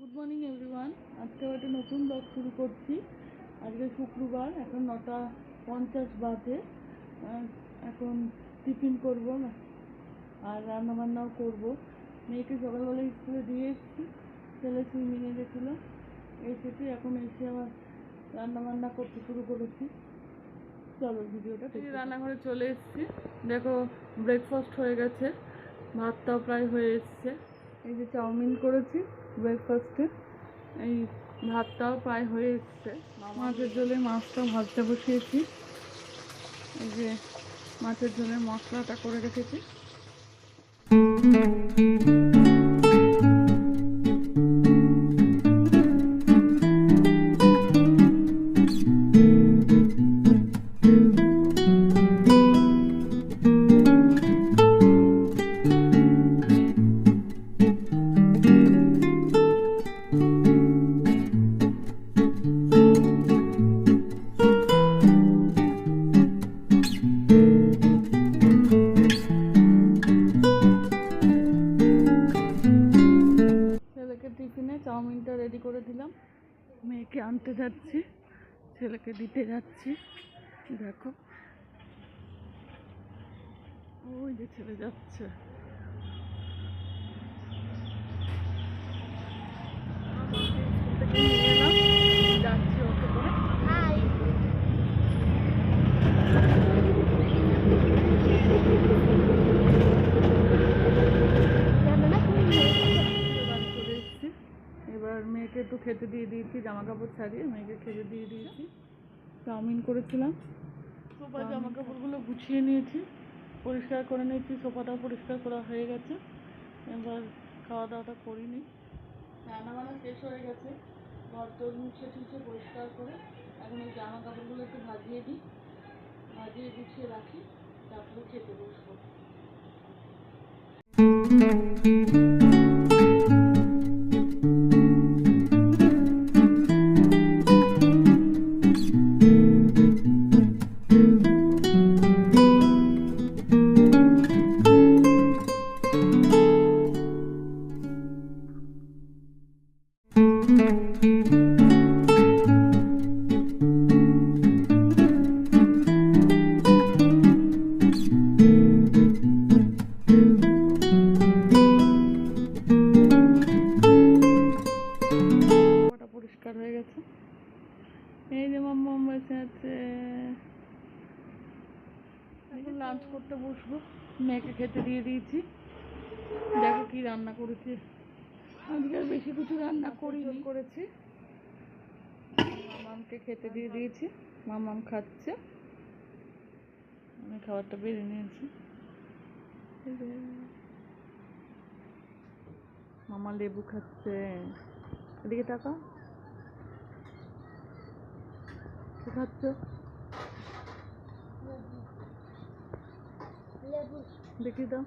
Good morning everyone আজকে একটা নতুন ব্লগ শুরু করছি। আজকে শুক্রবার এখন নটা পঞ্চাশ বাজে। এখন টিফিন করব না আর রান্নাবান্নাও করব। মেয়েকে সকালবেলা স্কুলে দিয়ে এসেছি। ছেলে সুইমিংয়ে গেছিল। এসেছি এখন এসে আবার রান্নাবান্না করতে শুরু করেছি। চলো ভিডিওটা রান্নাঘরে চলে এসেছি। দেখো ব্রেকফাস্ট হয়ে গেছে। ভাতটাও প্রায় হয়ে এসছে। এই যে চাউমিন করেছি ব্রেকফাস্টে এই ভাতটাও প্রায় হয়ে এসছে। মাছের জলে মাছটা ভাজতে বসিয়েছি। এই যে মাছের জলে মশলাটা করে রেখেছি। করে দিলাম। মেয়েকে আনতে যাচ্ছি ছেলেকে দিতে যাচ্ছি। দেখো। ওই যে ছেলে যাচ্ছে স্কুল থেকে নিয়ে এলাম যাচ্ছি ওকে করে এবার চলে এসেছি এবার মেয়েকে একটু খেতে দিয়ে দিয়েছি জামা কাপড় ছাড়িয়ে মেয়েকে খেতে দিয়ে দিয়েছি। চাউমিন করেছিলাম। সোফা জামা কাপড়গুলো গুছিয়ে নিয়েছি, পরিষ্কার করে নিয়েছি সোফাটা পরিষ্কার করা হয়ে গেছে। এবার খাওয়া দাওয়াটা করিনি রান্না বান্না শেষ হয়ে গেছে ঘর তোর মুছে টুছে পরিষ্কার করে এখন এই জামা কাপড়গুলো একটু ভাজিয়ে দিই। ভাজিয়ে গুছিয়ে রাখি, তারপরে খেতে বসবো। এই যে মাম্মাম বসে আছে। এখন লাঞ্চ করতে বসবো। মেয়েকে খেতে দিয়ে দিয়েছি। দেখো কি রান্না করেছি। আজকে আর বেশি কিছু রান্না করি করেছি। মামামকে খেতে দিয়ে দিয়েছি। মামাম খাচ্ছে। আমি খাবারটা বেড়ে নিয়েছি। মামা লেবু খাচ্ছে। এদিকে টাকা কি খাচ্ছ দেখি দাও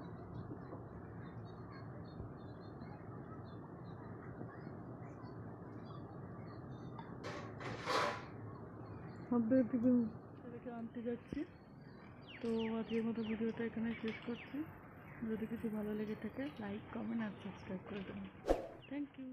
আনতে যাচ্ছি। তো আজকের মতো ভিডিওটা এখানে শেষ করছি। যদি কিছু ভালো লেগে থাকে লাইক কমেন্ট আর সাবস্ক্রাইব করে দেবেন। Thank you